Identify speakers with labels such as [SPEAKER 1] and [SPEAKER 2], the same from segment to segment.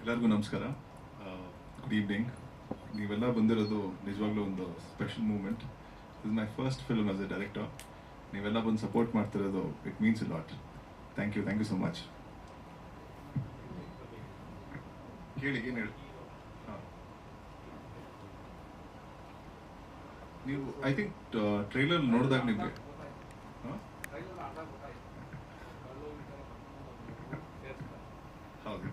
[SPEAKER 1] ಎಲ್ಲರಿಗೂ ನಮಸ್ಕಾರ. Good evening ನೀವೆಲ್ಲ ಬಂದಿರೋದು ನಿಜವಾಗ್ಲೂ ಒಂದು special moment is my first film as a director ನೀವೆಲ್ಲ ಬಂದು ಸಪೋರ್ಟ್ ಮಾಡ್ತಿರೋದು it means lot thank you thank you so much ಕೇಳಿ, ಏನು ಹೇಳಿ? ನೀವು ಐ ಥಿಂಕ್ ಟ್ರೈಲರ್ ನೋಡಿದಾಗ ನಿಮಗೆ ಹೌದು.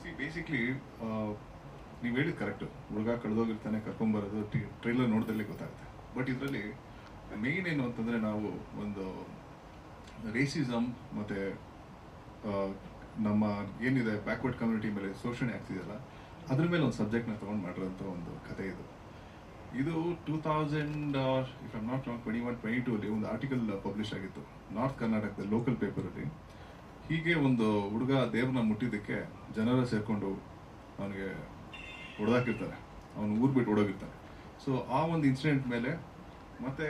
[SPEAKER 1] ಸಿ ಬೇಸಿಕ್ಲಿ ನೀವು ಹೇಳಿದ್ ಕರೆಕ್ಟು ಹುಡುಗ ಕಳೆದೋಗಿರ್ತಾನೆ ಕರ್ಕೊಂಬರೋದು ಟ್ರೈಲರ್ ನೋಡ್ದಲ್ಲೇ ಗೊತ್ತಾಗುತ್ತೆ. ಬಟ್ ಇದರಲ್ಲಿ ಮೇನ್ ಏನು ಅಂತಂದರೆ ನಾವು ಒಂದು ರೇಸಿಸಮ್ ಮತ್ತು ನಮ್ಮ ಏನಿದೆ ಬ್ಯಾಕ್ವರ್ಡ್ ಕಮ್ಯುನಿಟಿ ಮೇಲೆ ಶೋಷಣೆ ಆಗ್ತಿದೆಯಲ್ಲ, ಅದ್ರ ಮೇಲೆ ಒಂದು ಸಬ್ಜೆಕ್ಟ್ನ ತೊಗೊಂಡು ಮಾಡಿರೋಂಥ ಒಂದು ಕಥೆ ಇದು. ಇದು two thousand if I'm not wrong twenty one twenty ಟೂಲಿ ಒಂದು ಆರ್ಟಿಕಲ್ ಪಬ್ಲಿಷ್ ಆಗಿತ್ತು. ನಾರ್ತ್ ಕರ್ನಾಟಕದ ಲೋಕಲ್ ಪೇಪರಲ್ಲಿ ಹೀಗೆ ಒಂದು ಹುಡುಗ ದೇವ್ರನ್ನ ಮುಟ್ಟಿದ್ದಕ್ಕೆ ಜನರ ಸೇರಿಕೊಂಡು ಅವನಿಗೆ ಹೊಡೆದಾಕಿರ್ತಾರೆ. ಅವನು ಊರು ಬಿಟ್ಟು ಓಡೋಗಿರ್ತಾನೆ. ಸೊ ಆ ಒಂದು ಇನ್ಸಿಡೆಂಟ್ ಮೇಲೆ ಮತ್ತೆ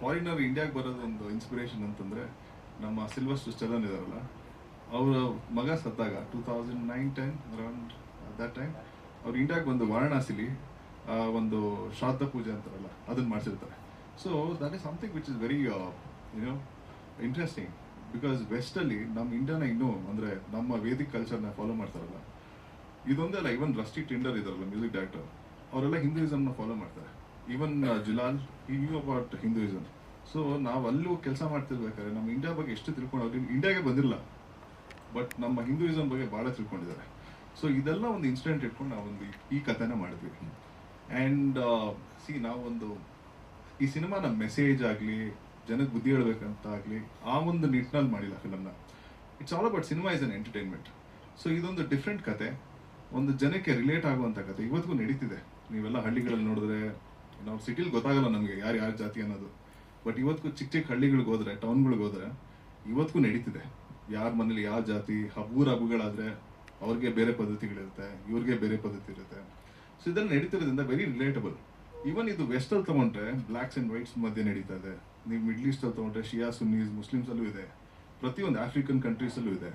[SPEAKER 1] ಫಾರಿನರ್ ಇಂಡಿಯಾಗೆ ಬರೋದು ಒಂದು ಇನ್ಸ್ಪಿರೇಷನ್ ಅಂತಂದ್ರೆ ನಮ್ಮ ಸಿಲ್ವರ್ ಸ್ಟೆಲನ್ ಇದಾರಲ್ಲ ಅವರ ಮಗ ಸತ್ತಾಗ two thousand nine ten around that time ಅವ್ರು ಇಂಡಿಯಾಗೆ ಬಂದು ವಾರಣಾಸಿಲಿ ಒಂದು ಶ್ರಾದ್ದ ಪೂಜೆ ಅಂತಾರಲ್ಲ, ಅದನ್ನು ಮಾಡಿಸಿರ್ತಾರೆ. So that is something which is very you know interesting because ವೆಸ್ಟಲ್ಲಿ ನಮ್ಮ ಇಂಡಿಯಾನ ಇನ್ನೂ, ಅಂದರೆ ನಮ್ಮ ವೇದಿಕ್ ಕಲ್ಚರ್ನ ಫಾಲೋ ಮಾಡ್ತಾರಲ್ಲ, ಇದೊಂದೇ ಅಲ್ಲ ಇವನ್ ರಸ್ಟಿ ಟಿಂಡರ್ ಇದಾರಲ್ಲ ಮ್ಯೂಸಿಕ್ ಡೈರೆಕ್ಟರ್ ಅವರೆಲ್ಲ ಹಿಂದೂಯಿಸಮ್ನ ಫಾಲೋ ಮಾಡ್ತಾರೆ. ಈವನ್ ಜುಲಾಲ್ ಈ ನ್ಯೂ ಅಬೌಟ್ ಹಿಂದೂಯಿಸಮ್ ಸೊ ನಾವು ಅಲ್ಲೂ ಕೆಲಸ ಮಾಡ್ತಿರ್ಬೇಕಾದ್ರೆ ನಮ್ಮ ಇಂಡಿಯಾ ಬಗ್ಗೆ ಎಷ್ಟು ತಿಳ್ಕೊಂಡು ಅವ್ರಿಗೆ ಇಂಡಿಯಾಗೆ ಬಂದಿರಲ್ಲ ಬಟ್ ನಮ್ಮ ಹಿಂದೂಯಿಸಮ್ ಬಗ್ಗೆ ಭಾಳ ತಿಳ್ಕೊಂಡಿದ್ದಾರೆ. ಸೊ ಇದೆಲ್ಲ ಒಂದು ಇನ್ಸಿಡೆಂಟ್ ಇಟ್ಕೊಂಡು ನಾವೊಂದು ಈ ಕಥೆನ ಮಾಡಿದ್ವಿ. ಆ್ಯಂಡ್ ಸಿ ನಾವೊಂದು ಈ ಸಿನಿಮಾನ ಮೆಸೇಜ್ ಆಗಲಿ, ಜನಕ್ಕೆ ಬುದ್ಧಿ ಹೇಳ್ಬೇಕಂತ ಆಗಲಿ, ಆ ಒಂದು ನಿಟ್ಟಿನಲ್ಲಿ ಮಾಡಿಲ್ಲ ಫಿಲಮ್ನ it's all about cinema is an entertainment so ಇದೊಂದು ಡಿಫ್ರೆಂಟ್ ಕತೆ ಒಂದು ಜನಕ್ಕೆ ರಿಲೇಟ್ ಆಗುವಂಥ ಕತೆ ಇವತ್ತಿಗೂ ನಡೀತಿದೆ. ನೀವೆಲ್ಲ ಹಳ್ಳಿಗಳಲ್ಲಿ ನೋಡಿದ್ರೆ, ನಾವು ಸಿಟಿಲಿ ಗೊತ್ತಾಗಲ್ಲ ನಮಗೆ ಯಾರು ಯಾರ ಜಾತಿ ಅನ್ನೋದು. ಬಟ್ ಇವತ್ತಿಗೂ ಚಿಕ್ಕ ಚಿಕ್ಕ ಹಳ್ಳಿಗಳಿಗೆ ಹೋದ್ರೆ ಟೌನ್ಗಳಿಗೆ ಹೋದ್ರೆ, ಇವತ್ತಿಗೂ ನಡೀತಿದೆ. ಯಾರ ಮನೇಲಿ ಯಾವ ಜಾತಿ ಹಬ್ಬೂರ ಹಬ್ಬಗಳಾದ್ರೆ ಅವ್ರಿಗೆ ಬೇರೆ ಪದ್ಧತಿಗಳಿರುತ್ತೆ, ಇವ್ರಿಗೆ ಬೇರೆ ಪದ್ಧತಿ ಇರುತ್ತೆ. ಸೊ ಇದನ್ನು ನಡೀತಿರೋದ್ರಿಂದ ವೆರಿ ರಿಲೇಟಬಲ್ ಈವನ್ ಇದು ವೆಸ್ಟಲ್ಲಿ ಬ್ಲ್ಯಾಕ್ಸ್ ಆ್ಯಂಡ್ ವೈಟ್ಸ್ ಮಧ್ಯೆ ನಡೀತಾ ಇದೆ. ನೀವು ಮಿಡ್ಲ್ ಈಸ್ಟ್ ಅಲ್ಲಿ ತಗೊಂಡ್ರೆ ಶಿಯಾ ಸುನ್ನೀಸ್ ಮುಸ್ಲಿಮ್ಸಲ್ಲೂ ಇದೆ. ಪ್ರತಿಯೊಂದು ಆಫ್ರಿಕನ್ ಕಂಟ್ರೀಸಲ್ಲೂ ಇದೆ.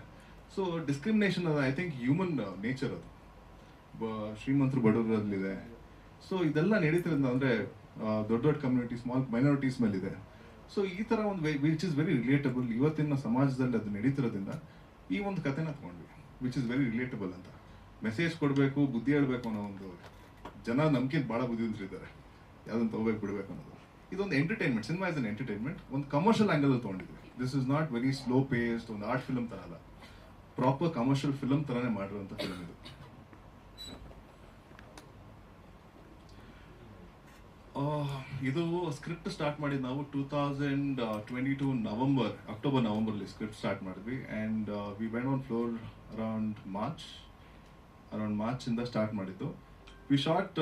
[SPEAKER 1] ಸೊ ಡಿಸ್ಕ್ರಿಮಿನೇಷನ್ ಅದು ಐ ಥಿಂಕ್ ಹ್ಯೂಮನ್ ನೇಚರ್ ಅದು. ಬ- ಶ್ರೀಮಂತರು ಬಡವರಲ್ಲಿದೆ ಸೊ ಇದೆಲ್ಲ ನಡೀತಿರೋದ್ರಿಂದ ಅಂದರೆ ದೊಡ್ಡ ದೊಡ್ಡ ಕಮ್ಯುನಿಟಿ ಸ್ಮಾಲ್ ಮೈನಾರಿಟೀಸ್ ಮೇಲಿದೆ. ಸೊ ಈ ತರ ಒಂದು ವಿಚ್ ಇಸ್ ವೆರಿ ರಿಲೇಟಬಲ್ ಇವತ್ತಿನ ಸಮಾಜದಲ್ಲಿ ಅದು ನಡೀತಿರೋದ್ರಿಂದ ಈ ಒಂದು ಕಥೆನ ತಗೊಂಡ್ವಿ ವಿಚ್ ಇಸ್ ವೆರಿ ರಿಲೇಟಬಲ್ ಅಂತ. ಮೆಸೇಜ್ ಕೊಡಬೇಕು, ಬುದ್ಧಿ ಹೇಳಬೇಕು ಅನ್ನೋ ಒಂದು ಜನ ನಮ್ಗಿಂತ ಭಾಳ ಬುದ್ಧಿವಂತರಿದ್ದಾರೆ. ಯಾವ್ದನ್ನು ತಗೋಬೇಕು, ಬಿಡಬೇಕು ಅನ್ನೋದು. ಇದೊಂದು entertainment cinema is an entertainment ಒಂದು commercial angle ತೊಗೊಂಡಿದ್ವಿ this is not very slow paced ಒಂದು ಆರ್ಟ್ ಫಿಲಮ್ ಥರ ಅಲ್ಲ. ಪ್ರಾಪರ್ ಕಮರ್ಷಿಯಲ್ ಫಿಲಮ್ ಥರನೇ ಮಾಡಿರುವಂಥ ಫಿಲಮ್ ಇದು. ಇದು ಸ್ಕ್ರಿಪ್ಟ್ ಸ್ಟಾರ್ಟ್ ಮಾಡಿದ್ ನಾವು two thousand twenty two November October ನವಂಬರ್ಲಿ script start ಮಾಡಿದ್ವಿ and we went on floor around March around March ಇಂದ ಸ್ಟಾರ್ಟ್ ಮಾಡಿದ್ದು. ವಿ ಶಾರ್ಟ್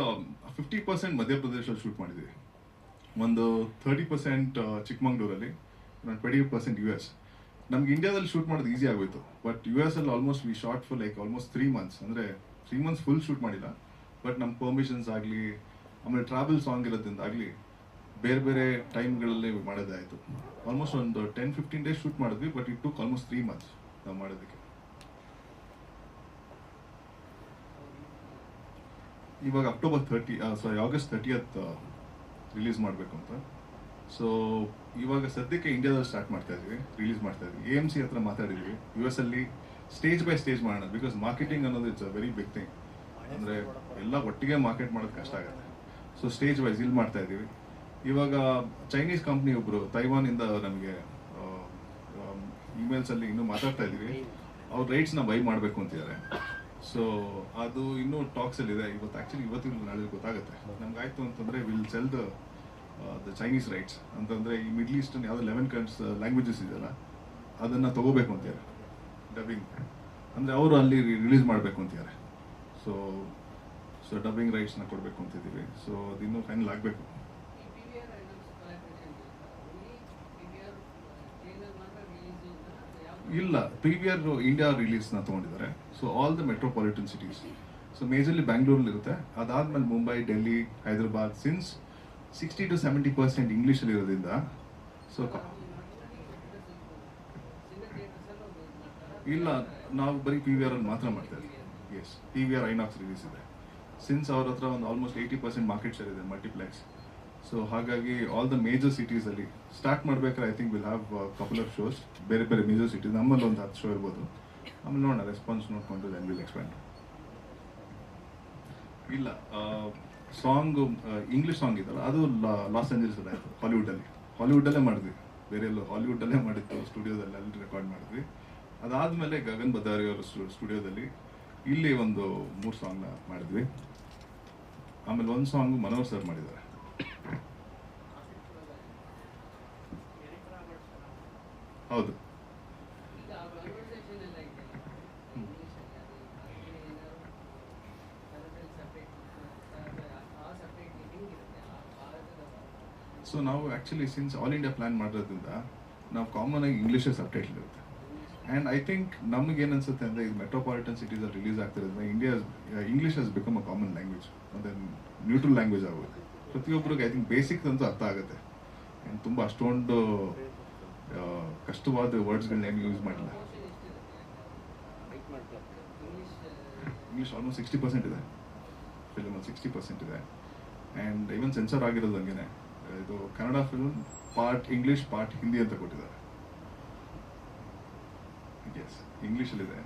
[SPEAKER 1] ಫಿಫ್ಟಿ ಪರ್ಸೆಂಟ್ ಮಧ್ಯಪ್ರದೇಶಲ್ಲಿ ಶೂಟ್ ಮಾಡಿದ್ವಿ. ಒಂದು ಥರ್ಟಿ ಪರ್ಸೆಂಟ್ ಚಿಕ್ಕಮಂಗ್ಳೂರಲ್ಲಿ ಟ್ವೆಂಟಿ ಪರ್ಸೆಂಟ್ ಯು ಎಸ್ ನಮ್ಗೆ ಇಂಡಿಯಾದಲ್ಲಿ ಶೂಟ್ ಮಾಡೋದು ಈಸಿ ಆಗೋಯ್ತು. ಬಟ್ ಯು ಎಸ್ ಅಲ್ಲಿ almost we shot for like almost three months ಅಂದರೆ ತ್ರೀ ಮಂತ್ಸ್ ಫುಲ್ ಶೂಟ್ ಮಾಡಿಲ್ಲ. ಬಟ್ ನಮ್ಮ ಪರ್ಮಿಷನ್ಸ್ ಆಗಲಿ ಆಮೇಲೆ ಟ್ರಾವೆಲ್ ಸಾಂಗ್ ಇರೋದ್ರಿಂದ ಆಗಲಿ ಬೇರೆ ಬೇರೆ ಟೈಮ್ಗಳಲ್ಲಿ ಮಾಡೋದಾಯಿತು. ಆಲ್ಮೋಸ್ಟ್ ಒಂದು ಟೆನ್ ಫಿಫ್ಟೀನ್ ಡೇಸ್ ಶೂಟ್ ಮಾಡಿದ್ವಿ but it took almost three months ನಾವು ಮಾಡೋದಕ್ಕೆ ಇವಾಗ October thirty sorry August thirtieth release ಮಾಡಬೇಕು ಅಂತ. ಸೊ ಇವಾಗ ಸದ್ಯಕ್ಕೆ ಇಂಡಿಯಾದಲ್ಲಿ ಸ್ಟಾರ್ಟ್ ಮಾಡ್ತಾ ಇದ್ವಿ ರಿಲೀಸ್ ಮಾಡ್ತಾ ಇದ್ವಿ. ಎ ಎಂ ಸಿ ಹತ್ರ ಮಾತಾಡಿದ್ವಿ. ಯು ಎಸ್ ಅಲ್ಲಿ ಸ್ಟೇಜ್ ಬೈ ಸ್ಟೇಜ್ ಮಾಡೋಣ ಬಿಕಾಸ್ ಮಾರ್ಕೆಟಿಂಗ್ ಅನ್ನೋದು it's a very big thing ಅಂದರೆ ಎಲ್ಲ ಒಟ್ಟಿಗೆ ಮಾರ್ಕೆಟ್ ಮಾಡೋದು ಕಷ್ಟ ಆಗುತ್ತೆ. ಸೊ ಸ್ಟೇಜ್ ವೈಸ್ ಇಲ್ಲಿ ಮಾಡ್ತಾ ಇದ್ದೀವಿ. ಇವಾಗ ಚೈನೀಸ್ ಕಂಪ್ನಿ ಒಬ್ರು ತೈವಾನಿಂದ ನಮಗೆ ಇಮೇಲ್ಸ್ ಅಲ್ಲಿ ಇನ್ನೂ ಮಾತಾಡ್ತಾ ಇದ್ದೀವಿ. ಅವ್ರ ರೈಟ್ಸ್ನ ಬೈ ಮಾಡಬೇಕು ಅಂತಿದ್ದಾರೆ ಸೊ ಅದು ಇನ್ನೂ ಟಾಕ್ಸ್ ಅಲ್ಲಿ ಇದೆ. ಇವತ್ತು ಆಕ್ಚುಲಿ ಇವತ್ತಿನ ನಾಳೆ ಗೊತ್ತಾಗುತ್ತೆ. ನಮ್ಗೆ ಆಯ್ತು ಅಂತಂದ್ರೆ we'll sell the the Chinese rights ಅಂತಂದ್ರೆ, ಈ ಮಿಡ್ಲ್ ಈಸ್ಟರ್ನ್ ಯಾವ್ದು ಲೆವೆನ್ ಕಂಟ್ಸ್ ಲ್ಯಾಂಗ್ವೇಜಸ್ ಇದೆಯಲ್ಲ, ಅದನ್ನ ತಗೋಬೇಕು ಅಂತಿದ್ದಾರೆ ಡಬ್ಬಿಂಗ್ ಅಂದ್ರೆ, ಅವರು ಅಲ್ಲಿ ರಿಲೀಸ್ ಮಾಡಬೇಕು ಅಂತಿದ್ದಾರೆ ಸೊ ಸೊ ಡಬ್ಬಿಂಗ್ ರೈಟ್ಸ್ನ ಕೊಡಬೇಕು ಅಂತಿದ್ದೀವಿ ಸೊ ಅದಿನ್ನೂ ಫೈನಲ್ ಆಗಬೇಕು.
[SPEAKER 2] ಇಲ್ಲ. ಪಿ
[SPEAKER 1] ವಿ ಆರ್ ಇಂಡಿಯಾ ರಿಲೀಸ್ನ ತೊಗೊಂಡಿದ್ದಾರೆ. So all the metropolitan cities so majorly ಬ್ಯಾಂಗ್ಳೂರಲ್ಲಿ ಇರುತ್ತೆ. ಅದಾದ್ಮೇಲೆ Mumbai Delhi Hyderabad since sixty to seventy percent ಇಂಗ್ಲೀಷಲ್ಲಿ ಇರೋದ್ರಿಂದ ಸೊ ಇಲ್ಲ, ನಾವು ಬರೀ ಪಿ ವಿ ಆರ್ ಅಲ್ಲಿ ಮಾತ್ರ ಮಾಡ್ತಾ ಇದ್ದೀವಿ. Yes P V R INOX release ಇದೆ. ಸಿನ್ಸ್ ಅವ್ರ ಹತ್ರ ಒಂದು almost eighty percent market share ಇದೆ ಮಲ್ಟಿಪ್ಲೆಕ್ಸ್ ಸೊ ಹಾಗಾಗಿ ಆಲ್ ದ ಮೇಜರ್ ಸಿಟೀಸ್ ಅಲ್ಲಿ ಸ್ಟಾರ್ಟ್ ಮಾಡ್ಬೇಕಾದ್ರೆ I think we'll have couple of shows ಬೇರೆ ಬೇರೆ ಮೇಜರ್ ಸಿಟೀಸ್ ನಮ್ಮಲ್ಲಿ ಒಂದು ಹತ್ತು ಶೋ ಇರ್ಬೋದು. ಆಮೇಲೆ ನೋಡೋಣ ರೆಸ್ಪಾನ್ಸ್ ನೋಡಿಕೊಂಡು ದೆನ್ ವಿಲ್ ಎಕ್ಸ್ಪ್ಯಾಂಡ್ ಇಲ್ಲ ಸಾಂಗ್ ಇಂಗ್ಲೀಷ್ ಸಾಂಗ್ ಇದಲ್ಲ, ಅದು ಲಾಸ್ ಏಂಜಲ್ಸ್ ಅಲ್ಲಿ ಹಾಲಿವುಡ್ ಅಲ್ಲಿ ಹಾಲಿವುಡ್ ಅಲ್ಲೇ ಮಾಡಿದ್ವಿ. ಬೇರೆ ಎಲ್ಲೋ ಹಾಲಿವುಡ್ ಅಲ್ಲೇ ಮಾಡಿತ್ತು ಸ್ಟುಡಿಯೋದಲ್ಲಿ ಅಲ್ಲಿ ರೆಕಾರ್ಡ್ ಮಾಡಿದ್ವಿ. ಅದಾದ್ಮೇಲೆ ಗಗನ್ ಬದಾರಿ ಅವರ ಸ್ಟುಡಿಯೋದಲ್ಲಿ ಇಲ್ಲಿ ಒಂದು ಮೂರು ಸಾಂಗ್ನ ಮಾಡಿದ್ವಿ. ಆಮೇಲೆ ಒಂದು ಸಾಂಗ್ ಮನೋಹರ್ ಸರ್ ಮಾಡಿದ್ದಾರೆ. ಹೌದು. ಸೊ ನಾವು actually since all India plan ಮಾಡಿರೋದ್ರಿಂದ ನಾವು ಕಾಮನ್ ಆಗಿ ಇಂಗ್ಲೀಷೇ ಸಬ್ಟೈಟ್ಲ್ ಇರುತ್ತೆ. ಆ್ಯಂಡ್ ಐ ಥಿಂಕ್ ನಮ್ಗೆ ಏನು ಅನ್ಸುತ್ತೆ ಅಂದರೆ ಇದು ಮೆಟ್ರೋಪಾಲಿಟನ್ ಸಿಟೀಸಲ್ಲಿ release ಆಗ್ತಿರೋದ್ರಿಂದ India English has become a common language ಮತ್ತು ನ್ಯೂಟ್ರಲ್ ಲ್ಯಾಂಗ್ವೇಜ್ ಆಗುತ್ತೆ ಪ್ರತಿಯೊಬ್ಬರಿಗೆ ಐ ಥಿಂಕ್ ಬೇಸಿಕ್ ಅಂತೂ ಅರ್ಥ ಆಗುತ್ತೆ. ಆ್ಯಂಡ್ ತುಂಬ ಅಷ್ಟೊಂದು ಕಷ್ಟವಾದ ವರ್ಡ್ಸ್ಗಳನ್ನ ಏನು ಯೂಸ್ ಮಾಡಿಲ್ಲ.
[SPEAKER 2] ಇಂಗ್ಲೀಷ್
[SPEAKER 1] ಆಲ್ಮೋಸ್ಟ್ ಸಿಕ್ಸ್ಟಿ ಪರ್ಸೆಂಟ್ ಇದೆ. ಫಿಲ್ಮ್ ಸಿಕ್ಸ್ಟಿ ಪರ್ಸೆಂಟ್ ಇದೆ. ಆ್ಯಂಡ್ ಈವನ್ ಸೆನ್ಸರ್ ಆಗಿರೋದು ಹಂಗೇನೆ. ಇದು Kannada film part English part Hindi ಅಂತ ಕೊಟ್ಟಿದ್ದಾರೆ. ಎಸ್ ಇಂಗ್ಲೀಷಲ್ಲಿದೆ ಇದೆ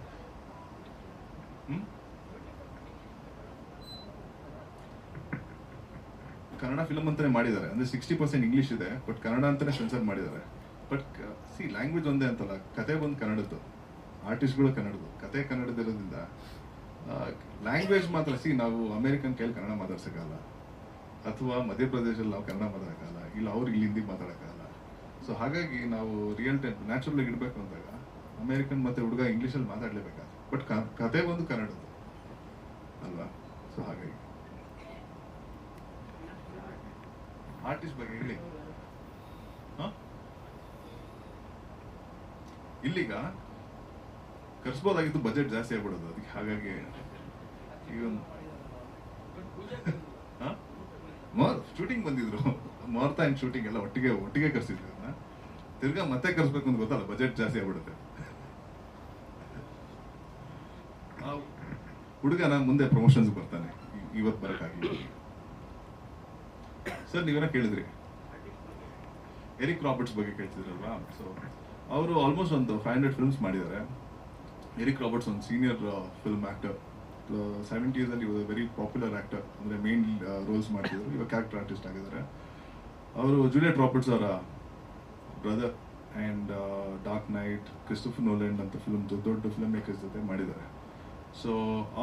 [SPEAKER 1] ಕನ್ನಡ ಫಿಲಮ್ ಅಂತಾನೆ ಮಾಡಿದ್ದಾರೆ ಅಂದ್ರೆ ಸಿಕ್ಸ್ಟಿ ಪರ್ಸೆಂಟ್ ಇಂಗ್ಲೀಷ್ ಇದೆ ಬಟ್ ಕನ್ನಡ ಅಂತಾನೆ ಸೆನ್ಸರ್ ಮಾಡಿದ್ದಾರೆ ಬಟ್ ಸಿ ಲ್ಯಾಂಗ್ವೇಜ್ ಒಂದೇ ಅಂತಲ್ಲ. ಕತೆ ಬಂದು ಕನ್ನಡದ್ದು. ಆರ್ಟಿಸ್ಟ್ಗಳು ಕನ್ನಡದ್ದು. ಕತೆ ಕನ್ನಡದಿರೋದ್ರಿಂದ ಲ್ಯಾಂಗ್ವೇಜ್ ಮಾತ್ರ. ಸಿ ನಾವು ಅಮೇರಿಕನ್ ಕೈಲಿ ಕನ್ನಡ ಮಾತಾಡ್ಸೋಕ್ಕಲ್ಲ ಅಥವಾ ಮಧ್ಯಪ್ರದೇಶದಲ್ಲಿ ನಾವು ಕನ್ನಡ ಮಾತಾಡೋಕ್ಕಲ್ಲ ಇಲ್ಲ, ಅವ್ರು ಇಲ್ಲಿ ಹಿಂದಿ ಮಾತಾಡೋಕ್ಕಲ್ಲ ಸೊ ಹಾಗಾಗಿ ನಾವು ರಿಯಲ್ ಟೈಮ್ ನ್ಯಾಚುರಲ್ ಆಗಿ ಅಂದಾಗ ಅಮೇರಿಕನ್ ಮತ್ತೆ ಹುಡುಗ ಇಂಗ್ಲೀಷಲ್ಲಿ ಮಾತಾಡಲೇಬೇಕಾದ್ರೆ. ಬಟ್ ಕತೆ ಬಂದು ಕನ್ನಡದ್ದು. ಅಲ್ವಾ? ಸೊ ಹಾಗಾಗಿ. ಆರ್ಟಿಸ್ಟ್ ಬಗ್ಗೆ ಹೇಳಿ? ಇಲ್ಲಿಗ ಕರ್ಸ್ಬೋದಾಗಿತ್ತು ಬಜೆಟ್ ಜಾಸ್ತಿ ಆಗ್ಬಿಡೋದು. ಅದಕ್ಕೆ ಹಾಗಾಗಿ ಶೂಟಿಂಗ್ ಬಂದಿದ್ರು. ಮಾರ್ತಾ ಇನ್ ಶೂಟಿಂಗ್ ಎಲ್ಲ ಒಟ್ಟಿಗೆ ಒಟ್ಟಿಗೆ ಕರ್ಸಿದ್ರು ಅದನ್ನ ತಿರ್ಗಾ ಮತ್ತೆ ಕರ್ಸ್ಬೇಕು ಅಂತ ಗೊತ್ತಲ್ಲ ಬಜೆಟ್ ಜಾಸ್ತಿ ಆಗ್ಬಿಡುತ್ತೆ ಆ ಹುಡುಗನ ಮುಂದೆ ಪ್ರಮೋಷನ್ಸ್ ಬರ್ತಾನೆ. ಇವತ್ತು ಬರಕ್ಕಾಗಿಲ್ಲ ಸರ್ ನೀವೇನ ಕೇಳಿದ್ರಿ. ಎರಿಕ್ ರಾಬರ್ಟ್ಸ್ ಬಗ್ಗೆ ಕೇಳ್ತಿದ್ರಲ್ವಾ? ಸೊ ಅವರು ಆಲ್ಮೋಸ್ಟ್ ಒಂದು ಫೈವ್ ಹಂಡ್ರೆಡ್ ಫಿಲ್ಮ್ಸ್ ಮಾಡಿದ್ದಾರೆ. ಎರಿಕ್ ರಾಬರ್ಟ್ಸ್ ಒಂದು ಸೀನಿಯರ್ ಫಿಲ್ಮ್ ಆಕ್ಟರ್ ಸೆವೆಂಟೀಸ್ ಅಲ್ಲಿ ವೆರಿ ಪಾಪ್ಯುಲರ್ ಆಕ್ಟರ್ ಅಂದ್ರೆ ಮೇನ್ ರೋಲ್ಸ್ ಮಾಡ್ತಿದ್ರು ಇವಾಗ ಕ್ಯಾರೆಕ್ಟರ್ ಆರ್ಟಿಸ್ಟ್ ಆಗಿದ್ದಾರೆ. ಅವರು ಜೂಲಿಯಟ್ ರಾಬರ್ಟ್ಸ್ ಅವರ brother and Dark Knight Christopher Nolan ಅಂತ ಫಿಲ್ಮ್ ದೊಡ್ಡ ದೊಡ್ಡ ಫಿಲ್ಮ್ ಮೇಕರ್ಸ್ ಜೊತೆ ಮಾಡಿದ್ದಾರೆ. ಸೊ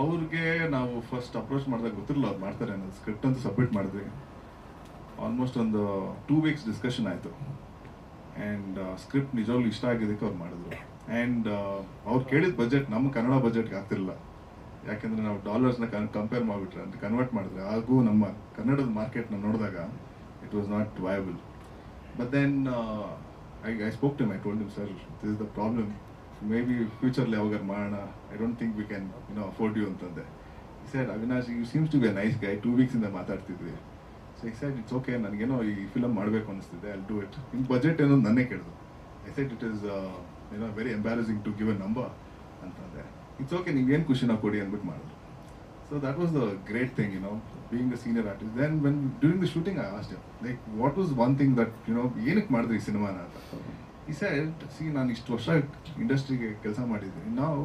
[SPEAKER 1] ಅವ್ರಿಗೆ ನಾವು ಫಸ್ಟ್ ಅಪ್ರೋಚ್ ಮಾಡಿದಾಗ ಗೊತ್ತಿರಲಿಲ್ಲ ಅವ್ರು ಮಾಡ್ತಾರೆ ಅನ್ನೋದು. ಸ್ಕ್ರಿಪ್ಟ್ ಅಂತ ಸಬ್ಮಿಟ್ ಮಾಡಿದ್ವಿ. ಆಲ್ಮೋಸ್ಟ್ ಒಂದು ಟೂ ವೀಕ್ಸ್ ಡಿಸ್ಕಷನ್ ಆಯಿತು. ಆ್ಯಂಡ್ ಸ್ಕ್ರಿಪ್ಟ್ ನಿಜವಾಗ್ಲೂ ಇಷ್ಟ ಆಗಿದ್ದಕ್ಕೆ ಅವ್ರು ಮಾಡಿದ್ರು. ಆ್ಯಂಡ್ ಅವ್ರು ಕೇಳಿದ ಬಜೆಟ್ ನಮ್ಮ ಕನ್ನಡ ಬಜೆಟ್ಗೆ ಆಗ್ತಿರಲಿಲ್ಲ. ಯಾಕೆಂದರೆ ನಾವು ಡಾಲರ್ಸ್ನ ಕನ್ ಕಂಪೇರ್ ಮಾಡಿಬಿಟ್ರೆ ಅಂತ ಕನ್ವರ್ಟ್ ಮಾಡಿದ್ರೆ ಹಾಗೂ ನಮ್ಮ ಕನ್ನಡದ ಮಾರ್ಕೆಟ್ನ ನೋಡಿದಾಗ it was not viable but then I I spoke to my told sir this is the problem may be futurely ಯಾವಾಗ ಮಾಡೋಣ. I don't think we can you know afford you ಅಂತಂದೆ. Sir Avinash you seems to be nice guy two ವೀಕ್ಸಿಂದ ಮಾತಾಡ್ತಿದ್ವಿ. So I said it's okay ನನಗೇನೋ ಈ film ಮಾಡಬೇಕು ಅನಿಸ್ತಿದೆ. I do it ನಿಮ್ಮ budget ಏನೋ ನನ್ನೇ ಕೇಳಿದ್ರು. ಐ ಸೈಡ್ ಇಟ್ ಇಸ್ ಏನೋ very embarrassing to give a number ಅಂತಂದೆ. ಇಟ್ಸ್ ಓಕೆ ಏನು ಖುಷಿನ ಕೊಡಿ, ಅಂದ್ಬಿಟ್ಟು ಮಾಡಿದ್ರು. So that was the great thing you know being a senior artist then when during the shooting I asked like what was one thing that you know ಏನಕ್ಕೆ ಮಾಡಿದ್ರಿ ಈ ಸಿನಿಮಾನ ಅಂತ ಈ ಸೆಟ್ ಸಿ ನಾನು ಇಷ್ಟು ವರ್ಷ ಇಂಡಸ್ಟ್ರಿಗೆ ಕೆಲಸ ಮಾಡಿದ್ದೀನಿ ನಾವು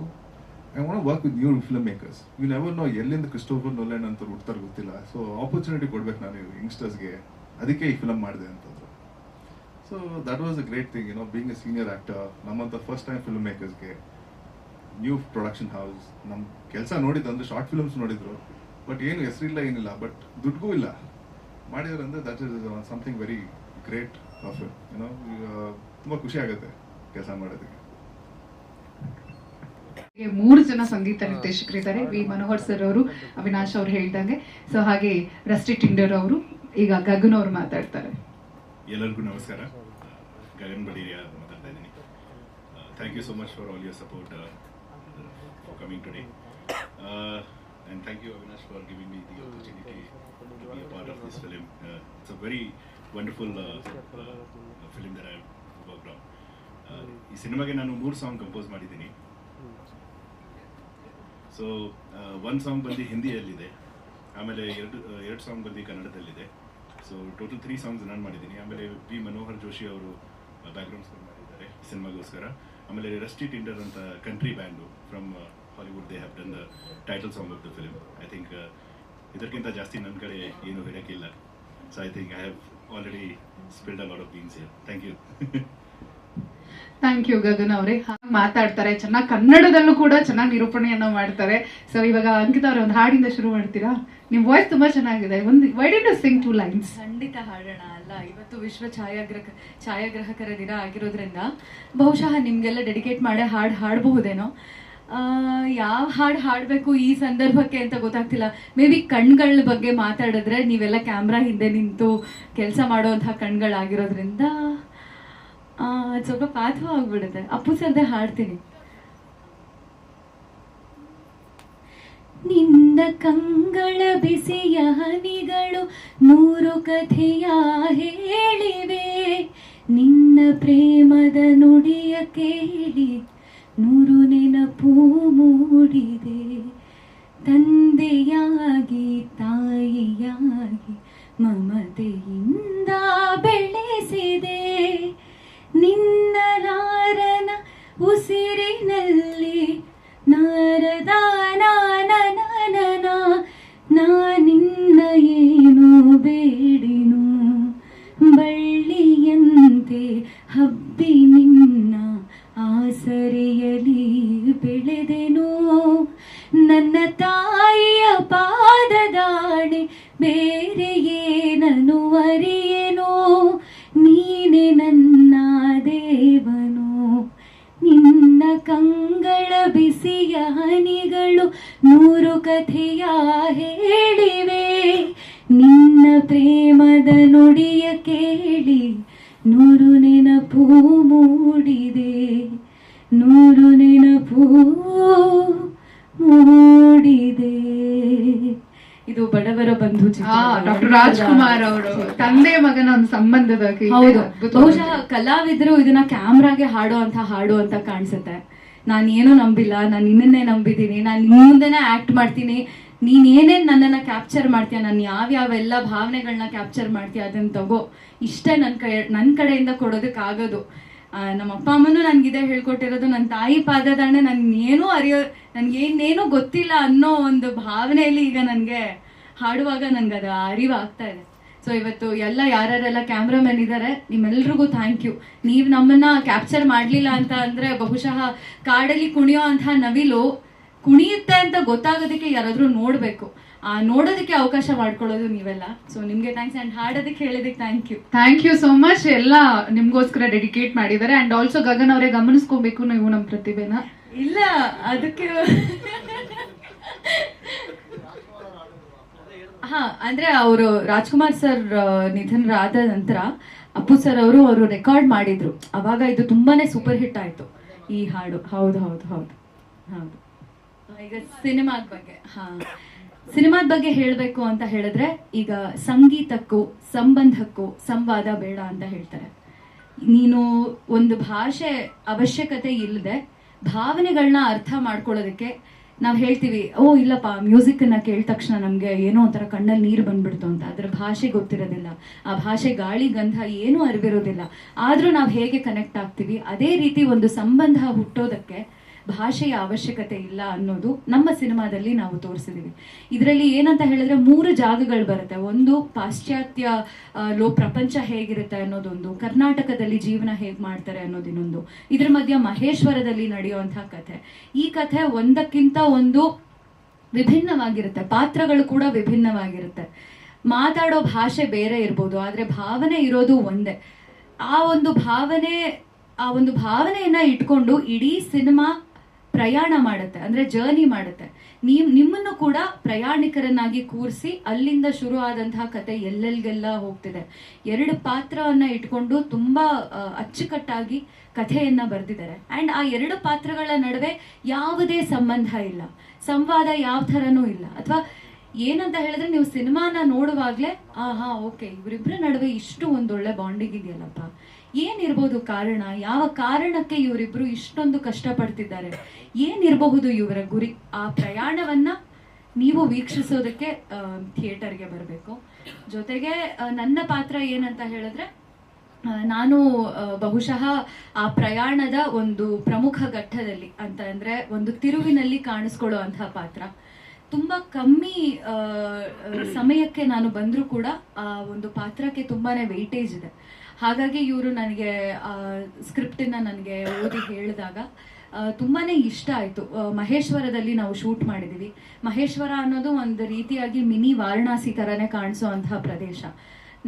[SPEAKER 1] I want work with new film makers you never know ಎಲ್ಲಿಂದ ಕ್ರಿಸ್ಟೋಫರ್ ನೋಲೆಂಡ್ ಅಂತ ಹುಡ್ತಾರೆ ಗೊತ್ತಿಲ್ಲ. ಸೊ ಆಪರ್ಚುನಿಟಿ ಕೊಡ್ಬೇಕು ನಾನು ಯಂಗ್ಸ್ಟರ್ಸ್ಗೆ ಅದಕ್ಕೆ ಈ ಫಿಲಮ್ ಮಾಡಿದೆ ಅಂತಂದ್ರು. So that was a great thing you know being a senior actor ನಮ್ಮಂತ ಫಸ್ಟ್ ಟೈಮ್ ಫಿಲ್ಮ್ ಮೇಕರ್ಸ್ಗೆ ನ್ಯೂ ಪ್ರೊಡಕ್ಷನ್ ಹೌಸ್ ನಮ್ಮ ಕೆಲಸ ನೋಡಿದ್ದು, ಅಂದರೆ ಶಾರ್ಟ್ ಫಿಲ್ಮ್ಸ್ ನೋಡಿದ್ರು. ಬಟ್ ಏನು ಹೆಸರಿಲ್ಲ ಏನಿಲ್ಲ. ಬಟ್ ದುಡ್ಡಿಗೂ ಇಲ್ಲ. ಮಾಡಿದ್ರೆ ಅಂದರೆ that is something very great of ಏನೋ ತುಂಬ ಖುಷಿ ಆಗುತ್ತೆ ಕೆಲಸ ಮಾಡೋದಕ್ಕೆ.
[SPEAKER 3] ಮೂರು ಜನ ಸಂಗೀತ ನಿರ್ದೇಶಕರು ಇದ್ದಾರೆ. ವಿ ಮನೋಹರ್ ಸರ್ ಅವರು ಅವಿನಾಶ್ ಅವ್ರು ಹೇಳ್ದಂಗೆ. ಸೊ ಹಾಗೆ ರಸ್ಟಿ ಟಿಂಡರ್ ಅವರು ಈಗ ಗಗನ್ ಅವ್ರು ಮಾತಾಡ್ತಾರೆ.
[SPEAKER 4] ಎಲ್ಲರಿಗೂ ನಮಸ್ಕಾರ. ಗಗನ್ ಬಡೀರಿಯಾ ಮಾತಾಡ್ತಾ ಇದ್ದೀನಿ. Thank you so much for all your support for coming today and thank you Avinash for giving me the opportunity to be part of this film it's very wonderful film there uh, uh. Uh, ಈ ಸಿನಿಮಾಗೆ ನಾನು ಮೂರು song compose ಮಾಡಿದ್ದೀನಿ. So one song ಬಂದು ಹಿಂದಿಯಲ್ಲಿದೆ. ಆಮೇಲೆ ಎರಡು ಎರಡು ಸಾಂಗ್ ಬಂದು ಕನ್ನಡದಲ್ಲಿದೆ. ಸೊ ಟೋಟಲ್ ತ್ರೀ ಸಾಂಗ್ಸ್ ನಾನು ಮಾಡಿದ್ದೀನಿ. ಆಮೇಲೆ ಬಿ ಮನೋಹರ್ ಜೋಶಿ ಅವರು ಬ್ಯಾಕ್ಗ್ರೌಂಡ್ ಸ್ಕೋರ್ ಮಾಡಿದ್ದಾರೆ ಸಿನಿಮಾಗೋಸ್ಕರ. ಆಮೇಲೆ ರಸ್ಟಿ ಟಿಂಡರ್ ಅಂತ country band from Hollywood they have done the title song of the film I think ಇದಕ್ಕಿಂತ ಜಾಸ್ತಿ ನನ್ನ ಕಡೆ ಏನು ಹೇಳೋಕ್ಕಿಲ್ಲ. So I think I have already spilled a lot of beans here thank you
[SPEAKER 3] thank you Gagan ಅವರೇ. ಮಾತಾಡ್ತಾರೆ. ಚೆನ್ನಾಗಿ ಕನ್ನಡದಲ್ಲೂ ಕೂಡ ಚೆನ್ನಾಗಿ ನಿರೂಪಣೆಯನ್ನ ಮಾಡ್ತಾರೆ. ಸೊ ಇವಾಗ ಅಂಕಿತ ಅವರೇ ಒಂದು ಹಾಡಿಂದ ಶುರು ಮಾಡ್ತೀರಾ? ನಿಮ್ಮ ವಾಯ್ಸ್ ತುಂಬಾ ಚೆನ್ನಾಗಿದೆ. ಒಂದು why did you sing two lines
[SPEAKER 5] ಖಂಡಿತ ಹಾಡೋಣ. ಅಲ್ಲ ಇವತ್ತು ವಿಶ್ವ ಛಾಯಾಗ್ರಹ ಛಾಯಾಗ್ರಾಹಕರ ದಿನ ಆಗಿರೋದ್ರಿಂದ ಬಹುಶಃ ನಿಮ್ಗೆಲ್ಲ ಡೆಡಿಕೇಟ್ ಮಾಡೇ ಹಾಡು ಹಾಡಬಹುದೇನೋ. ಯಾವ ಹಾಡು ಹಾಡಬೇಕು ಈ ಸಂದರ್ಭಕ್ಕೆ ಅಂತ ಗೊತ್ತಾಗ್ತಿಲ್ಲ. ಮೇ ಬಿ ಕಣ್ಗಳ ಬಗ್ಗೆ ಮಾತಾಡಿದ್ರೆ ನೀವೆಲ್ಲ ಕ್ಯಾಮ್ರಾ ಹಿಂದೆ ನಿಂತು ಕೆಲಸ ಮಾಡುವಂತಹ ಕಣ್ಗಳಾಗಿರೋದ್ರಿಂದ ಆ, ಸ್ವಲ್ಪ ಪಾಥವ ಆಗ್ಬಿಡುತ್ತೆ. ಅಪ್ಪು ಸರ್ದೆ ಹಾಡ್ತೀನಿ. ನಿನ್ನ ಕಂಗಳ ಬಿಸಿಯ ಹನಿಗಳು ನೂರು ಕಥೆಯ ಹೇಳಿವೆ. ನಿನ್ನ ಪ್ರೇಮದ ನುಡಿಯ ಕೇಳಿ ನೂರು ನೆನಪು ಮೂಡಿದೆ. ತಂದೆಯಾಗಿ ತಾಯಿಯಾಗಿ ಮಮತೆಯಿಂದ ಬೆಳೆಸಿದೆ. ನಿನ್ನ ನಾರನ ಉಸಿರಿನಲ್ಲಿ ನಾರದ ಬಿಸಿಯ ಹನಿಗಳು ನೂರು ಕಥೆಯ ಹೇಳಿವೆ. ನಿನ್ನ ಪ್ರೇಮದ ನುಡಿಯ ಕೇಳಿ ನೂರು ನೆನಪು ಮೂಡಿದೆ. ನೂರು ನೆನಪು ಮೂಡಿದೆ. ಇದು ಬಡವರ ಬಂಧು.
[SPEAKER 3] ಡಾಕ್ಟರ್ ರಾಜ್ಕುಮಾರ್ ಅವರು ತಂದೆ ಮಗನ ಒಂದು ಸಂಬಂಧದ
[SPEAKER 5] ಹೌದು. ಬಹುಶಃ ಕಲಾವಿದರು ಇದನ್ನ ಕ್ಯಾಮ್ರಾಗೆ ಹಾಡೋ ಅಂತ ಹಾಡು ಅಂತ ಕಾಣಿಸುತ್ತೆ. ನಾನು ಏನೂ ನಂಬಿಲ್ಲ, ನಾನು ನಿನ್ನನ್ನೇ ನಂಬಿದ್ದೀನಿ, ನಾನು ನಿನ್ನ ಮುಂದೆನೇ ಆಕ್ಟ್ ಮಾಡ್ತೀನಿ. ನೀನ್ ಏನೇನ್ ನನ್ನನ್ನ ಕ್ಯಾಪ್ಚರ್ ಮಾಡ್ತೀಯ, ನಾನು ಯಾವ್ಯಾವೆಲ್ಲ ಭಾವನೆಗಳನ್ನ ಕ್ಯಾಪ್ಚರ್ ಮಾಡ್ತೀಯ ಅದನ್ನ ತಗೋ. ಇಷ್ಟೇ ನನ್ನ ಕೈ ನನ್ನ ಕಡೆಯಿಂದ ಕೊಡೋದಕ್ಕಾಗೋದು ನಮ್ಮ ಅಪ್ಪ ಅಮ್ಮನೂ ನನ್ಗಿದೆ ಹೇಳ್ಕೊಟ್ಟಿರೋದು ನನ್ನ ತಾಯಿ ಪಾದದಾಣೆ ನನ್ ಏನೂ ಅರಿಯೋ, ನನ್ಗೇನೇನೂ ಗೊತ್ತಿಲ್ಲ ಅನ್ನೋ ಒಂದು ಭಾವನೆಯಲ್ಲಿ ಈಗ ನನಗೆ ಹಾಡುವಾಗ ನನ್ಗೆ ಅದು ಅರಿವಾಗ್ತಾ ಇದೆ. ಸೊ ಇವತ್ತು ಎಲ್ಲ ಯಾರ್ಯಾರೆಲ್ಲ ಕ್ಯಾಮ್ರಾಮನ್ ಇದ್ದಾರೆ ನಿಮ್ಮೆಲ್ರಿಗೂ ಥ್ಯಾಂಕ್ ಯು ನೀವು ನಮ್ಮನ್ನ ಕ್ಯಾಪ್ಚರ್ ಮಾಡಲಿಲ್ಲ ಅಂತ ಅಂದ್ರೆ ಬಹುಶಃ ಕಾಡಲ್ಲಿ ಕುಣಿಯೋ ಅಂತ ನವಿಲು ಕುಣಿಯುತ್ತೆ ಅಂತ ಗೊತ್ತಾಗೋದಕ್ಕೆ ಯಾರಾದ್ರೂ ನೋಡ್ಬೇಕು. ಆ ನೋಡೋದಕ್ಕೆ ಅವಕಾಶ ಮಾಡ್ಕೊಳ್ಳೋದು ನೀವೆಲ್ಲ. ಸೊ ನಿಮ್ಗೆ ಥ್ಯಾಂಕ್ಸ್ ಅಂಡ್ ಹಾಡೋದಕ್ಕೆ ಹೇಳಿದಕ್ಕೆ thank you
[SPEAKER 3] thank you so much ಎಲ್ಲ ನಿಮ್ಗೋಸ್ಕರ ಡೆಡಿಕೇಟ್ ಮಾಡಿದ್ದಾರೆ. ಅಂಡ್ ಆಲ್ಸೋ ಗಗನ್ ಅವರೇ ಗಮನಿಸ್ಕೋಬೇಕು ನೀವು ನಮ್ಮ ಪ್ರತಿಭೆನ.
[SPEAKER 5] ಇಲ್ಲ ಅದಕ್ಕೆ ಹಾ, ಅಂದ್ರೆ ಅವರು ರಾಜ್ಕುಮಾರ್ ಸರ್ ನಿಧನರಾದ ನಂತರ ಅಪ್ಪು ಸರ್ ಅವರು ಅವರು ರೆಕಾರ್ಡ್ ಮಾಡಿದ್ರು. ಅವಾಗ ಇದು ತುಂಬಾನೇ ಸೂಪರ್ ಹಿಟ್ ಆಯ್ತು. ಈ ಹಾಡು. ಹೌದು ಹೌದು ಹೌದು. ಹೌದು. ಈಗ ಸಿನಿಮಾದ ಬಗ್ಗೆ. ಹಾ. ಸಿನಿಮಾದ ಬಗ್ಗೆ ಹೇಳಬೇಕು ಅಂತ ಹೇಳಿದ್ರೆ ಈಗ ಸಂಗೀತಕ್ಕೂ ಸಂಬಂಧಕ್ಕೂ ಸಂವಾದ ಬೇಡ ಅಂತ ಹೇಳ್ತಾರೆ. ನೀನು ಒಂದು ಭಾಷೆ ಅವಶ್ಯಕತೆ ಇಲ್ಲದೆ ಭಾವನೆಗಳನ್ನ ಅರ್ಥ ಮಾಡ್ಕೊಳ್ಳೋದಕ್ಕೆ ನಾವು ಹೇಳ್ತೀವಿ, ಓ, ಇಲ್ಲಪ್ಪ ಮ್ಯೂಸಿಕ್ ಅನ್ನ ಕೇಳಿದ ತಕ್ಷಣ ನಮ್ಗೆ ಏನೋ ಒಂಥರ ಕಣ್ಣಲ್ಲಿ ನೀರು ಬಂದ್ಬಿಡ್ತು ಅಂತ. ಅದ್ರ ಭಾಷೆ ಗೊತ್ತಿರೋದಿಲ್ಲ. ಆ ಭಾಷೆ ಗಾಳಿ, ಗಂಧ ಏನೂ ಅರಿವಿರೋದಿಲ್ಲ. ಆದ್ರೂ ನಾವು ಹೇಗೆ ಕನೆಕ್ಟ್ ಆಗ್ತೀವಿ? ಅದೇ ರೀತಿ ಒಂದು ಸಂಬಂಧ ಹುಟ್ಟೋದಕ್ಕೆ ಭಾಷೆಯ ಅವಶ್ಯಕತೆ ಇಲ್ಲ ಅನ್ನೋದು ನಮ್ಮ ಸಿನಿಮಾದಲ್ಲಿ ನಾವು ತೋರಿಸಿದೀವಿ. ಇದರಲ್ಲಿ ಏನಂತ ಹೇಳಿದ್ರೆ ಮೂರು ಜಾಗಗಳು ಬರುತ್ತೆ. ಒಂದು ಪಾಶ್ಚಾತ್ಯ ಲೋ ಪ್ರಪಂಚ ಹೇಗಿರುತ್ತೆ ಅನ್ನೋದೊಂದು, ಕರ್ನಾಟಕದಲ್ಲಿ ಜೀವನ ಹೇಗೆ ಮಾಡ್ತಾರೆ ಅನ್ನೋದು ಇನ್ನೊಂದು, ಇದ್ರ ಮಧ್ಯ ಮಹೇಶ್ವರದಲ್ಲಿ ನಡೆಯುವಂತಹ ಕಥೆ. ಈ ಕಥೆ ಒಂದಕ್ಕಿಂತ ಒಂದು ವಿಭಿನ್ನವಾಗಿರುತ್ತೆ. ಪಾತ್ರಗಳು ಕೂಡ ವಿಭಿನ್ನವಾಗಿರುತ್ತೆ. ಮಾತಾಡೋ ಭಾಷೆ ಬೇರೆ ಇರ್ಬೋದು, ಆದರೆ ಭಾವನೆ ಇರೋದು ಒಂದೇ. ಆ ಒಂದು ಭಾವನೆ, ಆ ಒಂದು ಭಾವನೆಯನ್ನ ಇಟ್ಕೊಂಡು ಇಡೀ ಸಿನಿಮಾ ಪ್ರಯಾಣ ಮಾಡುತ್ತೆ, ಅಂದ್ರೆ ಜರ್ನಿ ಮಾಡುತ್ತೆ. ನೀವು ನಿಮ್ಮನ್ನು ಕೂಡ ಪ್ರಯಾಣಿಕರನ್ನಾಗಿ ಕೂರಿಸಿ ಅಲ್ಲಿಂದ ಶುರು ಆದಂತಹ ಕತೆ ಎಲ್ಲೆಲ್ಗೆಲ್ಲ ಹೋಗ್ತಿದೆ. ಎರಡು ಪಾತ್ರವನ್ನ ಇಟ್ಕೊಂಡು ತುಂಬಾ ಅಚ್ಚುಕಟ್ಟಾಗಿ ಕಥೆಯನ್ನ ಬರೆದಿದ್ದಾರೆ. ಅಂಡ್ ಆ ಎರಡು ಪಾತ್ರಗಳ ನಡುವೆ ಯಾವುದೇ ಸಂಬಂಧ ಇಲ್ಲ. ಸಂವಾದ ಯಾವ ಥರನೂ ಇಲ್ಲ. ಅಥವಾ ಏನಂತ ಹೇಳಿದ್ರೆ ನೀವು ಸಿನಿಮಾನ ನೋಡುವಾಗ್ಲೇ ಆ ಹಾ ಓಕೆ ಇವರಿಬ್ಬರ ನಡುವೆ ಇಷ್ಟು ಒಂದೊಳ್ಳೆ ಬಾಂಡಿಂಗ್ ಇದೆಯಲ್ಲಪ್ಪ. ಏನಿರ್ಬೋದು ಕಾರಣ? ಯಾವ ಕಾರಣಕ್ಕೆ ಇವರಿಬ್ರು ಇಷ್ಟೊಂದು ಕಷ್ಟಪಡ್ತಿದ್ದಾರೆ? ಏನಿರಬಹುದು ಇವರ ಗುರಿ? ಆ ಪ್ರಯಾಣವನ್ನ ನೀವು ವೀಕ್ಷಿಸೋದಕ್ಕೆ ಥಿಯೇಟರ್ಗೆ ಬರಬೇಕು. ಜೊತೆಗೆ ನನ್ನ ಪಾತ್ರ ಏನಂತ ಹೇಳಿದ್ರೆ ನಾನು ಬಹುಶಃ ಆ ಪ್ರಯಾಣದ ಒಂದು ಪ್ರಮುಖ ಘಟ್ಟದಲ್ಲಿ ಅಂತ ಅಂದ್ರೆ ಒಂದು ತಿರುವಿನಲ್ಲಿ ಕಾಣಿಸ್ಕೊಳ್ಳುವಂತಹ ಪಾತ್ರ. ತುಂಬಾ ಕಮ್ಮಿ ಸಮಯಕ್ಕೆ ನಾನು ಬಂದರೂ ಕೂಡ ಆ ಒಂದು ಪಾತ್ರಕ್ಕೆ ತುಂಬಾನೇ ವೆಯ್ಟೇಜ್ ಇದೆ. ಹಾಗಾಗಿ ಇವರು ನನಗೆ ಸ್ಕ್ರಿಪ್ಟನ್ನ ನನಗೆ ಓದಿ ಹೇಳಿದಾಗ ತುಂಬಾನೇ ಇಷ್ಟ ಆಯ್ತು. ಮಹೇಶ್ವರದಲ್ಲಿ ನಾವು ಶೂಟ್ ಮಾಡಿದ್ದೀವಿ ಮಹೇಶ್ವರ ಅನ್ನೋದು ಒಂದು ರೀತಿಯಾಗಿ ಮಿನಿ ವಾರಣಾಸಿ ಥರನೇ ಕಾಣಿಸುವಂತಹ ಪ್ರದೇಶ.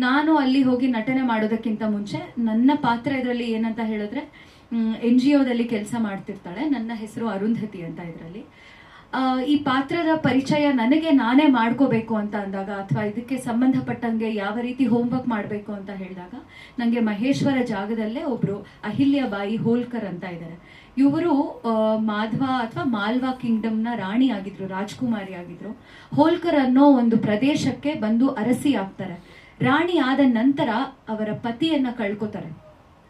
[SPEAKER 5] ನಾನು ಅಲ್ಲಿ ಹೋಗಿ ನಟನೆ ಮಾಡೋದಕ್ಕಿಂತ ಮುಂಚೆ ನನ್ನ ಪಾತ್ರ ಇದರಲ್ಲಿ ಏನಂತ ಹೇಳಿದ್ರೆ ಎನ್ ಜಿ ಒದಲ್ಲಿ ಕೆಲಸ ಮಾಡ್ತಿರ್ತಾಳೆ. ನನ್ನ ಹೆಸರು ಅರುಂಧತಿ ಅಂತ ಇದರಲ್ಲಿ. ಈ ಪಾತ್ರದ ಪರಿಚಯ ನನಗೆ ನಾನೇ ಮಾಡ್ಕೋಬೇಕು ಅಂತ ಅಂದಾಗ ಅಥವಾ ಇದಕ್ಕೆ ಸಂಬಂಧಪಟ್ಟಂಗೆ ಯಾವ ರೀತಿ ಹೋಮ್ವರ್ಕ್ ಮಾಡಬೇಕು ಅಂತ ಹೇಳಿದಾಗ ನನಗೆ ಮಹೇಶ್ವರ ಜಾಗದಲ್ಲೇ ಒಬ್ರು ಅಹಿಲ್ಯಬಾಯಿ ಹೋಲ್ಕರ್ ಅಂತ ಇದ್ದಾರೆ. ಇವರು ಮಾಧ್ವ ಅಥವಾ ಮಾಲ್ವಾ ಕಿಂಗ್ಡಮ್ನ ರಾಣಿ ಆಗಿದ್ರು, ರಾಜ್ಕುಮಾರಿ ಆಗಿದ್ರು. ಹೋಲ್ಕರ್ ಅನ್ನೋ ಒಂದು ಪ್ರದೇಶಕ್ಕೆ ಬಂದು ಅರಸಿ ಆಗ್ತಾರೆ ರಾಣಿ ಆದ ನಂತರ ಅವರ ಪತಿಯನ್ನ ಕಳ್ಕೊತಾರೆ.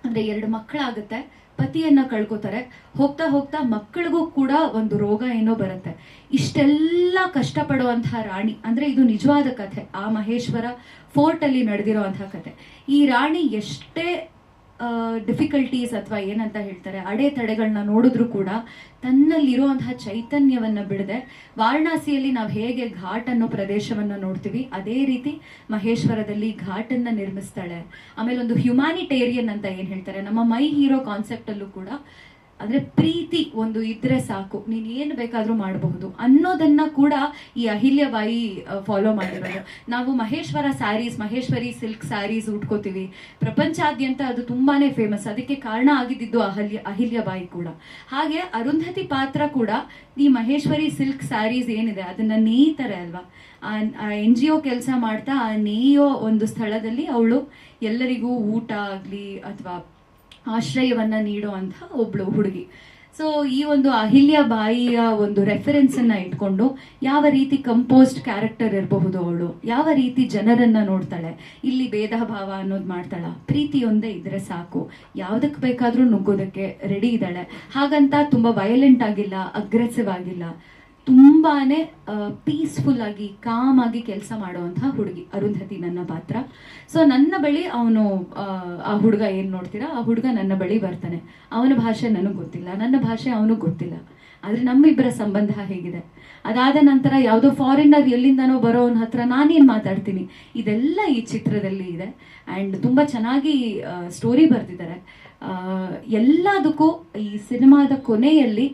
[SPEAKER 5] ಅಂದ್ರೆ ಎರಡು ಮಕ್ಕಳಾಗುತ್ತೆ. ಪತಿಯನ್ನ ಕಳ್ಕೊತಾರೆ. ಹೋಗ್ತಾ ಹೋಗ್ತಾ ಮಕ್ಕಳಿಗೂ ಕೂಡ ಒಂದು ರೋಗ ಏನೋ ಬರುತ್ತೆ. ಇಷ್ಟೆಲ್ಲ ಕಷ್ಟಪಡುವಂತಹ ರಾಣಿ, ಅಂದ್ರೆ ಇದು ನಿಜವಾದ ಕಥೆ. ಆ ಮಹೇಶ್ವರ ಫೋರ್ಟ್ ಅಲ್ಲಿ ನಡೆದಿರುವಂತಹ ಕಥೆ. ಈ ರಾಣಿ ಎಷ್ಟೇ ಡಿಫಿಕಲ್ಟೀಸ್ ಅಥವಾ ಏನಂತ ಹೇಳ್ತಾರೆ ಅಡೆತಡೆಗಳನ್ನ ನೋಡಿದ್ರು ಕೂಡ ತನ್ನಲ್ಲಿರುವಂತಹ ಚೈತನ್ಯವನ್ನ ಬಿಡದೆ ವಾರಣಾಸಿಯಲ್ಲಿ ನಾವು ಹೇಗೆ ಘಾಟ್ ಅನ್ನೋ ಪ್ರದೇಶವನ್ನ ನೋಡ್ತೀವಿ, ಅದೇ ರೀತಿ ಮಹೇಶ್ವರದಲ್ಲಿ ಘಾಟನ್ನ ನಿರ್ಮಿಸ್ತಾಳೆ. ಆಮೇಲೆ ಒಂದು ಹ್ಯುಮಾನಿಟೇರಿಯನ್ ಅಂತ ಏನ್ ಹೇಳ್ತಾರೆ, ನಮ್ಮ ಮೈ ಹೀರೋ ಕಾನ್ಸೆಪ್ಟ್ ಅಲ್ಲೂ ಕೂಡ ಅಂದ್ರೆ ಪ್ರೀತಿ ಒಂದು ಇದ್ರೆ ಸಾಕು. ನೀನ್ ಏನ್ ಬೇಕಾದ್ರೂ ಮಾಡಬಹುದು ಅನ್ನೋದನ್ನ ಕೂಡ ಈ ಅಹಿಲ್ಯಬಾಯಿ ಫಾಲೋ ಮಾಡಿರೋದು. ನಾವು ಮಹೇಶ್ವರ ಸ್ಯಾರೀಸ್ ಮಹೇಶ್ವರಿ ಸಿಲ್ಕ್ ಸ್ಯಾರೀಸ್ ಉಟ್ಕೋತೀವಿ. ಪ್ರಪಂಚಾದ್ಯಂತ ಅದು ತುಂಬಾನೇ ಫೇಮಸ್ ಅದಕ್ಕೆ ಕಾರಣ ಆಗಿದ್ದು ಅಹಲ್ಯ ಅಹಿಲ್ಯಬಾಯಿ ಕೂಡ. ಹಾಗೆ ಅರುಂಧತಿ ಪಾತ್ರ ಕೂಡ ಈ ಮಹೇಶ್ವರಿ ಸಿಲ್ಕ್ ಸ್ಯಾರೀಸ್ ಏನಿದೆ, ಅದನ್ನ ನೇಯ್ತಾರೆ ಅಲ್ವಾ? ಆ ಎನ್ ಜಿ ಒ ಕೆಲಸ ಮಾಡ್ತಾ ಆ ನೇಯೋ ಒಂದು ಸ್ಥಳದಲ್ಲಿ ಅವಳು ಎಲ್ಲರಿಗೂ ಊಟ ಆಗ್ಲಿ ಅಥವಾ ಆಶ್ರಯವನ್ನ ನೀಡುವಂತ ಒಬ್ಳು ಹುಡುಗಿ. ಸೊ ಈ ಒಂದು ಅಹಿಲ್ಯ ಬಾಯಿಯ ಒಂದು ರೆಫರೆನ್ಸ್ ಅನ್ನ ಇಟ್ಕೊಂಡು ಯಾವ ರೀತಿ ಕಂಪೋಸ್ಟ್ ಕ್ಯಾರೆಕ್ಟರ್ ಇರಬಹುದು ಅವಳು? ಯಾವ ರೀತಿ ಜನರನ್ನ ನೋಡ್ತಾಳೆ? ಇಲ್ಲಿ ಭೇದ ಭಾವ ಅನ್ನೋದು ಮಾಡ್ತಾಳ. ಪ್ರೀತಿಯೊಂದೇ ಇದ್ರೆ ಸಾಕು. ಯಾವ್ದಕ್ ಬೇಕಾದ್ರೂ ನುಗ್ಗೋದಕ್ಕೆ ರೆಡಿ ಇದ್ದಾಳೆ. ಹಾಗಂತ ತುಂಬಾ ವಯಲೆಂಟ್ ಆಗಿಲ್ಲ ಅಗ್ರೆಸಿವ್ ಆಗಿಲ್ಲ. ತುಂಬಾನೇ ಪೀಸ್ಫುಲ್ ಆಗಿ ಕಾಮ್ ಆಗಿ ಕೆಲಸ ಮಾಡುವಂತಹ ಹುಡುಗಿ ಅರುಂಧತಿ ನನ್ನ ಪಾತ್ರ. ಸೊ ನನ್ನ ಬಳಿ ಅವನು, ಆ ಹುಡುಗ ಏನ್ ನೋಡ್ತೀರಾ? ಆ ಹುಡುಗ ನನ್ನ ಬಳಿ ಬರ್ತಾನೆ. ಅವನ ಭಾಷೆ ನನಗೆ ಗೊತ್ತಿಲ್ಲ. ನನ್ನ ಭಾಷೆ ಅವನಿಗೆ ಗೊತ್ತಿಲ್ಲ. ಆದ್ರೆ ನಮ್ಮಿಬ್ಬರ ಸಂಬಂಧ ಹೇಗಿದೆ. ಅದಾದ ನಂತರ ಯಾವುದೋ ಫಾರಿನರ್ ಎಲ್ಲಿಂದನೋ ಬರೋನ್ ಹತ್ರ ನಾನೇನ್ ಮಾತಾಡ್ತೀನಿ? ಇದೆಲ್ಲ ಈ ಚಿತ್ರದಲ್ಲಿ ಇದೆ. ಅಂಡ್ ತುಂಬಾ ಚೆನ್ನಾಗಿ ಸ್ಟೋರಿ ಬರೆದಿದ್ದಾರೆ. ಎಲ್ಲದಕ್ಕೂ ಈ ಸಿನಿಮಾದ ಕೊನೆಯಲ್ಲಿ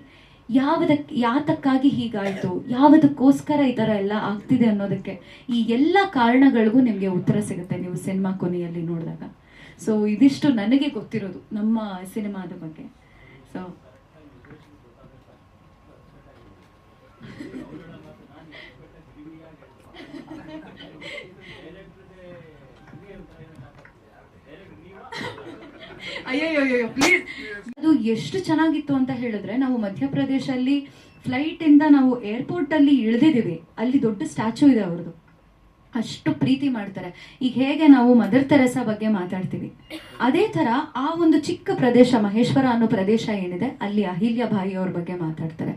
[SPEAKER 5] ಯಾವುದಕ್ಕೆ ಯಾತಕ್ಕಾಗಿ ಹೀಗಾಯ್ತು? ಯಾವುದಕ್ಕೋಸ್ಕರ ಈ ತರ ಎಲ್ಲ ಆಗ್ತಿದೆ ಅನ್ನೋದಕ್ಕೆ ಈ ಎಲ್ಲ ಕಾರಣಗಳಿಗೂ ನಿಮಗೆ ಉತ್ತರ ಸಿಗುತ್ತೆ ನೀವು ಸಿನಿಮಾ ಕೊನೆಯಲ್ಲಿ ನೋಡಿದಾಗ. ಸೊ ಇದಿಷ್ಟು ನನಗೆ ಗೊತ್ತಿರೋದು ನಮ್ಮ ಸಿನಿಮಾದ ಬಗ್ಗೆ. ಸೊ ಅಯ್ಯೋ ಪ್ಲೀಸ್ ಅದು ಎಷ್ಟು ಚೆನ್ನಾಗಿತ್ತು ಅಂತ ಹೇಳಿದ್ರೆ ನಾವು ಮಧ್ಯಪ್ರದೇಶಲ್ಲಿ ಫ್ಲೈಟ್ ಇಂದ ನಾವು ಏರ್ಪೋರ್ಟ್ ಅಲ್ಲಿ ಇಳಿದಿದ್ದೀವಿ. ಅಲ್ಲಿ ದೊಡ್ಡ ಸ್ಟ್ಯಾಚು ಇದೆ ಅವ್ರದ್ದು. ಅಷ್ಟು ಪ್ರೀತಿ ಮಾಡ್ತಾರೆ. ಈಗ ಹೇಗೆ ನಾವು ಮದರ್ ತೆರೆಸಾ ಬಗ್ಗೆ ಮಾತಾಡ್ತೀವಿ. ಅದೇ ತರ ಆ ಒಂದು ಚಿಕ್ಕ ಪ್ರದೇಶ, ಮಹೇಶ್ವರ ಅನ್ನೋ ಪ್ರದೇಶ ಏನಿದೆ, ಅಲ್ಲಿ ಅಹಿಲ್ಯ ಬಾಯಿ ಅವ್ರ ಬಗ್ಗೆ ಮಾತಾಡ್ತಾರೆ.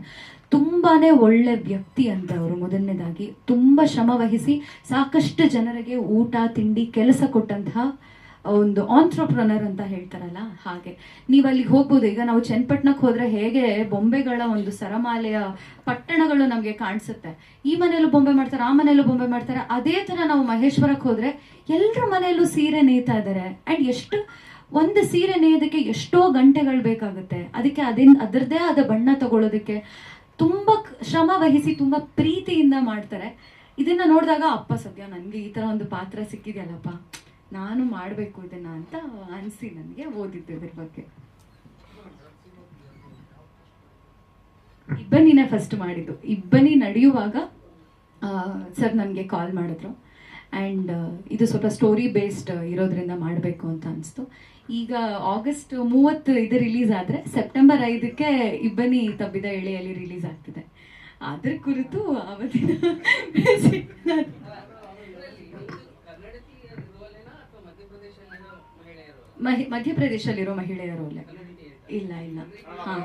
[SPEAKER 5] ತುಂಬಾನೇ ಒಳ್ಳೆ ವ್ಯಕ್ತಿ ಅಂತ ಅವರು ಮೊದಲನೇದಾಗಿ. ತುಂಬಾ ಶ್ರಮ ವಹಿಸಿ ಸಾಕಷ್ಟು ಜನರಿಗೆ ಊಟ, ತಿಂಡಿ, ಕೆಲಸ ಕೊಟ್ಟಂತಹ ಒಂದು ಆಂಟ್ರಪ್ರನರ್ ಅಂತ ಹೇಳ್ತಾರಲ್ಲ, ಹಾಗೆ. ನೀವು ಅಲ್ಲಿಗೆ ಹೋಗ್ಬೋದು. ಈಗ ನಾವು ಚನ್ನಪಟ್ಟಣಕ್ಕೆ ಹೋದ್ರೆ ಹೇಗೆ ಬೊಂಬೆಗಳ ಒಂದು ಸರಮಾಲೆಯ ಪಟ್ಟಣಗಳು ನಮಗೆ ಕಾಣಿಸುತ್ತೆ. ಈ ಮನೆಯಲ್ಲೂ ಬೊಂಬೆ ಮಾಡ್ತಾರೆ, ಆ ಮನೆಯಲ್ಲೂ ಬೊಂಬೆ ಮಾಡ್ತಾರೆ. ಅದೇ ತರ ನಾವು ಮಹೇಶ್ವರಕ್ಕೆ ಹೋದ್ರೆ ಎಲ್ಲರ ಮನೆಯಲ್ಲೂ ಸೀರೆ ನೇಯ್ತಾ ಇದ್ದಾರೆ ಅಂಡ್ ಎಷ್ಟು, ಒಂದು ಸೀರೆ ನೇಯೋದಕ್ಕೆ ಎಷ್ಟೋ ಗಂಟೆಗಳು ಬೇಕಾಗುತ್ತೆ. ಅದಕ್ಕೆ ಅದಿನ್ ಅದರದ್ದೇ ಆದ ಬಣ್ಣ ತಗೊಳ್ಳೋದಕ್ಕೆ ತುಂಬ ಶ್ರಮ ವಹಿಸಿ ತುಂಬ ಪ್ರೀತಿಯಿಂದ ಮಾಡ್ತಾರೆ. ಇದನ್ನ ನೋಡಿದಾಗ, ಅಪ್ಪ ಸದ್ಯ ನನಗೆ ಈ ತರ ಒಂದು ಪಾತ್ರ ಸಿಕ್ಕಿದೆಯಲ್ಲಪ್ಪ. ನಾನು ಮಾಡಬೇಕು ಇದನ್ನ ಅಂತ ಅನಿಸಿ ನನಗೆ ಓದಿದ್ದು ಇದ್ರ ಬಗ್ಗೆ. ಇಬ್ಬನಿನೇ ಫಸ್ಟ್ ಮಾಡಿದ್ದು. ಇಬ್ಬನಿ ನಡೆಯುವಾಗ ಸರ್ ನನಗೆ ಕಾಲ್ ಮಾಡಿದ್ರು. ಆ್ಯಂಡ್ ಇದು ಸ್ವಲ್ಪ ಸ್ಟೋರಿ ಬೇಸ್ಡ್ ಇರೋದ್ರಿಂದ ಮಾಡಬೇಕು ಅಂತ ಅನಿಸ್ತು. ಈಗ ಆಗಸ್ಟ್ ಮೂವತ್ತು ಇದು ರಿಲೀಸ್ ಆದರೆ ಸೆಪ್ಟೆಂಬರ್ ಐದಕ್ಕೆ ಇಬ್ಬನಿ ತಬ್ಬಿದ ಎಳೆಯಲ್ಲಿ ರಿಲೀಸ್ ಆಗ್ತಿದೆ. ಅದ್ರ ಕುರಿತು ಅವತ್ತಿನ ಮಹಿ ಮಧ್ಯಪ್ರದೇಶಲ್ಲಿರೋ ಮಹಿಳೆಯರು
[SPEAKER 2] ಅಲ್ಲೇ.
[SPEAKER 5] ಇಲ್ಲ ಇಲ್ಲ. ಹಾಂ.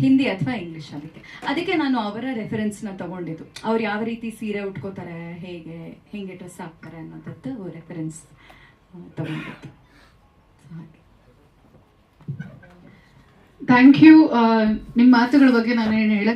[SPEAKER 5] ಹಿಂದಿ ಅಥವಾ ಇಂಗ್ಲಿಷ್ ಅದಕ್ಕೆ ಅದಕ್ಕೆ ನಾನು ಅವರ ರೆಫರೆನ್ಸ್ನ ತಗೊಂಡಿದ್ದು. ಅವ್ರು ಯಾವ ರೀತಿ ಸೀರೆ ಉಟ್ಕೋತಾರೆ ಹೇಗೆ ಹೇಗೆ ಡ್ರೆಸ್ ಹಾಕ್ತಾರೆ ಅನ್ನೋದದ್ದು ರೆಫರೆನ್ಸ್ ತಗೊಂಡಿದ್ದು. ಹಾಗೆ.
[SPEAKER 3] ಥ್ಯಾಂಕ್ ಯು ನಿಮ್ಮ ಮಾತುಗಳ ಬಗ್ಗೆ ನಾನು ಏನು ಹೇಳಕ್